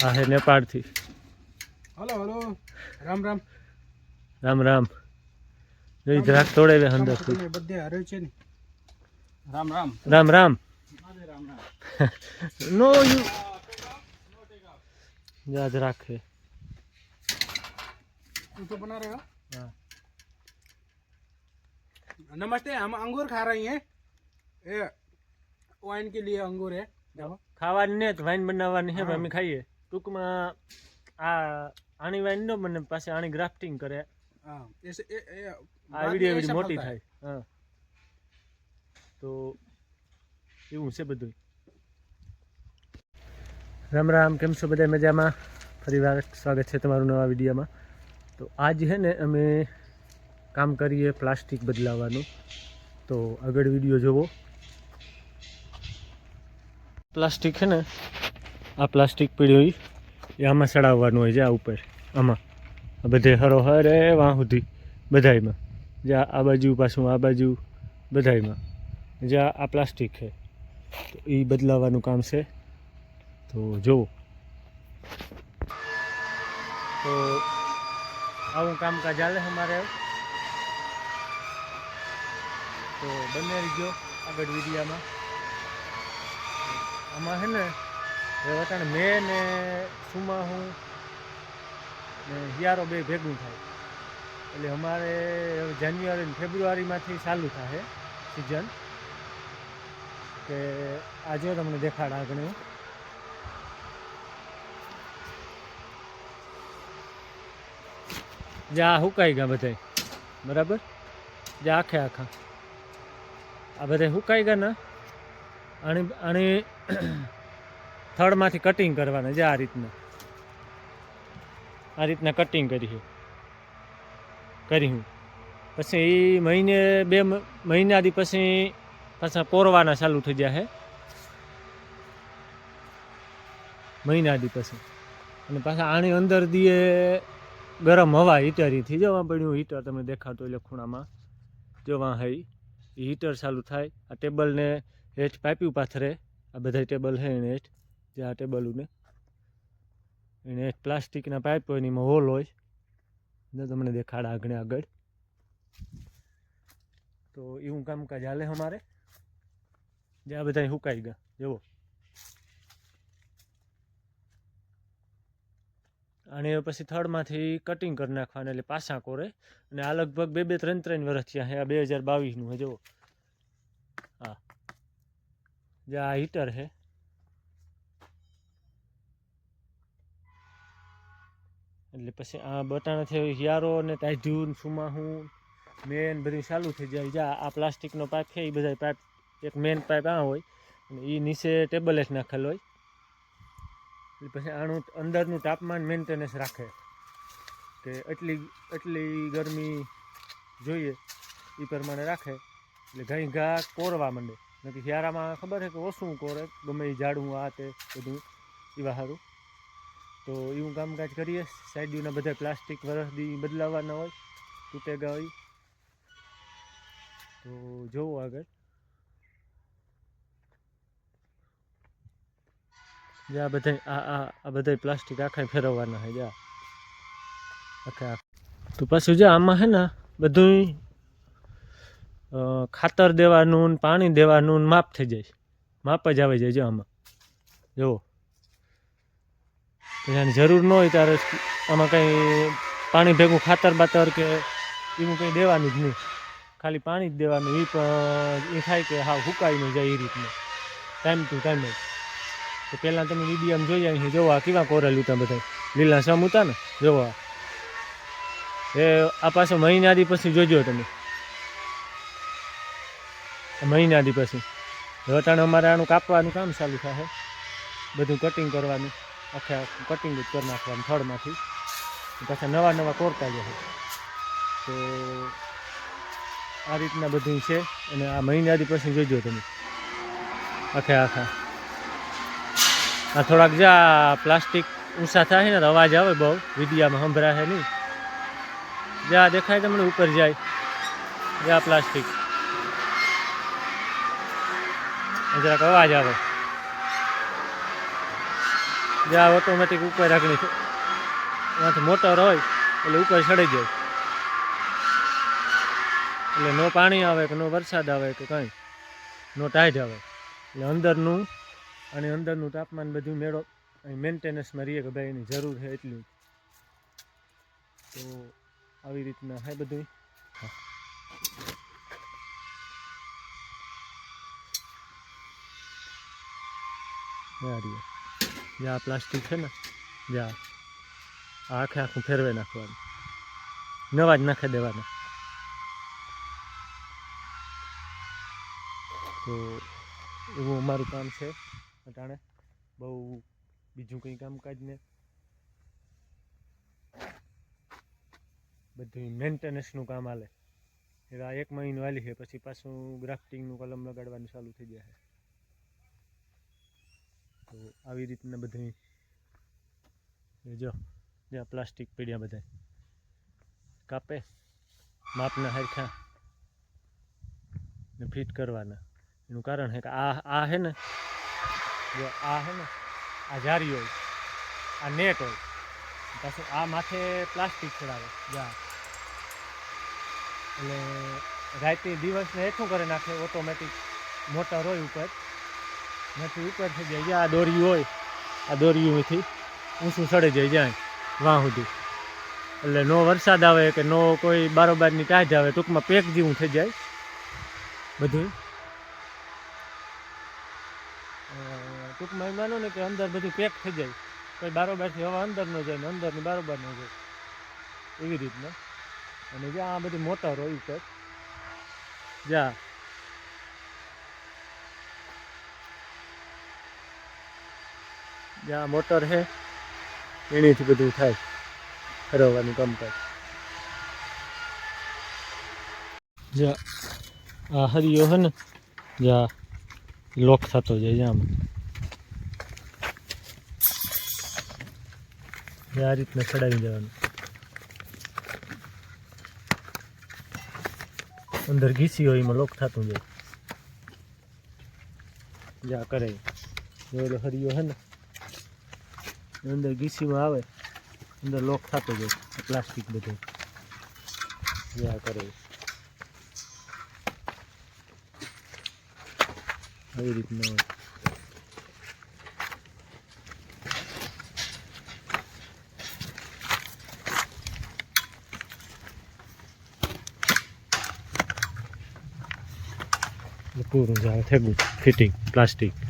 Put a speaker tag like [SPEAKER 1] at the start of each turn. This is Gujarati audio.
[SPEAKER 1] આ હે નેપાળથી
[SPEAKER 2] હલો હલો રામ રામ
[SPEAKER 1] રામ રામ જોઈ દ્રાક્ષ તોડે લે અંદર
[SPEAKER 2] તમે બધે હારે છે ને રામ રામ
[SPEAKER 1] રામ રામ નો યુ યાદ રાખે
[SPEAKER 2] तू तो बना रहेगा
[SPEAKER 1] हाँ।
[SPEAKER 2] नमस्ते हम अंगूर खा रही हैं ये वाइन के लिए अंगूर है देखो
[SPEAKER 1] ખાવાની ને વાઈન બનાવવાની છે પણ અમે ખાઈએ ટૂંકમાં આ આણી વાઈન નો મને પાસે આણી ગ્રાફ્ટિંગ કરે. આ વીડિયો
[SPEAKER 2] એવી
[SPEAKER 1] મોટી થાય. હા. તો એવું છે બધું. રામ રામ કેમ છો બધા મજામાં? ફરી વાર સ્વાગત છે તમારું નવા વિડીયોમાં. તો આજ છે ને અમે કામ કરીએ પ્લાસ્ટિક બદલાવવાનું તો આગળ વીડિયો જોવો. પ્લાસ્ટિક છે ને આ પ્લાસ્ટિક પીડ્યો એ આમાં ચડાવવાનું હોય છે, આ ઉપર. આમાં. આ બધે હરો હરે વાં સુધી. બધાયમાં. જ્યાં આ બાજુ પાછું, આ બાજુ બધાયમાં. જ્યાં આ પ્લાસ્ટિક છે. તો એ બદલાવાનું કામ છે. તો જુઓ તો આવું કામકાજ ચાલે અમારે. તો બંને રહીજો આગળ વિડીયામાં. આમાં છે ને એ વટાણે મેં ને સુમા હું ને હિયારો બે ભેગું થાય. એટલે અમારે જાન્યુઆરી ફેબ્રુઆરીમાંથી ચાલુ થાય સિઝન કે આજે તમને દેખાડ આગળ હું. આ હુકાઈ ગયા બધાય. બરાબર? જ્યાં આખે આખા. આ બધા હુકાઈ ગયા ને? આની આની થડમાંથી કટિંગ કરવાના જે આ રીતના. આ રીતના કટિંગ કરી છે. કરી હું. પછી એ મહિને બે મહિનાથી પછી પાછા પોરવાના ચાલુ થઈ જાય છે. મહિનાથી પછી. અને પાછા આની અંદર દીએ ગરમ હવા હીટરથી જો વાં પડ્યું હીટર તમને દેખાતું એટલે ખૂણામાં જોવા હઈ. એ હીટર ચાલુ થાય. આ ટેબલને હેઠ પાઇપ્યું પાથરે. આ બધા ટેબલ છે એને હેઠ. જે આ ટેબલુને એને એક પ્લાસ્ટિકના પાઇપ હોય એમાં હોલ હોય. ને તમને દેખાડ આગળ આગળ. તો એવું કામકાજ હાલે અમારે જે આ બધા સુકાઈ ગયા. જુઓ. અને પછી થર્ડમાંથી કટિંગ કરી નાખવાના એટલે પાછા કોરે. અને આ લગભગ બે બે ત્રણ ત્રણ વર્ષ થયા છે આ બે હજાર બાવીસનું છે જુઓ. હા. જે આ હીટર છે એટલે પછી આ બટાણાથી હિયારો ને ટાઢ્યું ને સુમાહું મેન બધું ચાલુ થઈ જાય. જા, આ પ્લાસ્ટિકનો પાઇપ છે, એ બધા પાઇપ એક મેન પાઇપ આ હોય. અને એ નીચે ટેબલ જ નાખેલ હોય. એટલે પછી આનું અંદરનું તાપમાન મેન્ટેનન્સ રાખે. કે એટલી એટલી ગરમી જોઈએ એ પ્રમાણે રાખે. એટલે ઘણી ઘા કોરવા માંડે. નથી હિયારામાં ખબર છે કે ઓછું કોરે, ગમે એ ઝાડવું આ તે બધું એવા સારું તો એવું કામકાજ કરીએ. સાઈડના બધા પ્લાસ્ટિક વરસદી બદલાવવાના હોય, તૂટેગા હોય. તો જોવું આગળ. જે આ બધા આ આ આ બધા પ્લાસ્ટિક આખા ફેરવવાના છે જા. આખા તો પાછું જો, આમાં છે ને બધું ખાતર દેવાનું પાણી દેવાનું માપ થઈ જાય. માપ જ આવી જાય જો આમાં. જુઓ પછી જરૂર ન હોય ત્યારે આમાં કંઈ પાણી ભેગું ખાતર બાતર કે એવું કંઈ દેવાનું જ નહીં. ખાલી પાણી જ દેવાનું. એ પણ એ થાય કે હા હુકાઈ ન જાય એ રીતનું. ટાઈમ ટુ ટાઈમ જ. તો પહેલાં તમે મીડિયમ જોઈ અહીં જોવા કેવા કોરેલું હતા બધા? લીલા સમ ઉતા ને? જોવા એ આ પાછો મહિનાથી પછી જોજો તમે. મહિનાથી પછી. વટાણ અમારે આનું કાપવાનું કામ ચાલુ થાય બધું કટિંગ કરવાનું. આખે કટિંગ જ કરી નાખવાનું થડમાંથી. પાછા નવા નવા કોરતા જશે. તો આ રીતના બધું છે અને આ મહિનાથી પછી જોજો તમે. આખે આખા આ થોડાક જા પ્લાસ્ટિક ઊંચા થાય ને અવાજ આવે બહુ. વિડીયામાં સંભળાશે નહીં. જ્યાં દેખાય તમને ઉપર જાય. જ્યાં પ્લાસ્ટિક. જરાક અવાજ આવે. જે આ ઓટોમેટિક ઉપર રાખણી છે. એમાંથી મોટર હોય, એટલે ઉપર ચડી જાય. એટલે નો પાણી આવે કે નો વરસાદ આવે કે કંઈ, નો ટાઈટ આવે. એટલે અંદરનું અને અંદરનું તાપમાન બધું મેળો, અહીં મેન્ટેનન્સમાં રહીએ કે ભાઈ એની જરૂર છે એટલું. તો આવી રીતના હે. બધું હા. આ રહ્યો. જે આ પ્લાસ્ટિક છે ને, જે. આ આ આખે આખું ફેરવે નાખવાનું. નવા જ નાખી દેવાના. તો એવું અમારું કામ છે, અટાણે. બહુ બીજું કંઈ કામકાજ ને. બધું મેન્ટેનન્સનું કામ હાલે. આ એક મહિનો હાલી છે, પછી પાછું ગ્રાફ્ટિંગનું કલમ લગાડવાનું ચાલુ થઈ જાય તો આવી રીતના બધી. જો જ્યાં પ્લાસ્ટિક પીડ્યા બધા. કાપે. માપના હરખા. ને ફિટ કરવાના. એનું કારણ છે કે આ આ છે ને, જો આ છે ને, આ જારી હોય. આ નેટ હોય. પાછું આ માથે પ્લાસ્ટિક ચડાવે. જા. એટલે રાતે દિવસને હેઠું કરી નાખે ઓટોમેટિક મોટર હોય ઉપર. નથી ઉપર થઈ જાય આ દોરીયું હોય, આ દોરીયુંથી ઊંચું ચડી જાય જાય વાં સુધી. એટલે નો વરસાદ આવે કે નો કોઈ બારોબારની ટાઈટ આવે, ટૂંકમાં પેક જેવું થઈ જાય. બધું. ટૂંકમાં એમ માનો ને કે અંદર બધું પેક થઈ જાય. કોઈ બારોબારથી હવા અંદર ન જાય ને અંદરની બારોબાર ન જાય. એવી રીતના. અને જ્યાં આ બધી મોટર હોય ઉપર, જ્યાં જ્યાં મોટર છે એણીથી બધું થાય ફરવવાનું કામકાજ જ્યાં આ હરિયો છે ને, જ્યાં લોક થતો જાય જ્યાં આ રીતના ચડાવી દેવાનું. અંદર ઘીસી હોય એમાં લોક થતું જાય. જ્યાં કરે હરિયો છે ને અંદર ગીસીમાં આવે, અંદર લોક થતો જાય, પ્લાસ્ટિક બધું. જ્યાં કરે. આવી રીતના. હોય પૂરું જાય થેગું, ફિટિંગ, પ્લાસ્ટિક.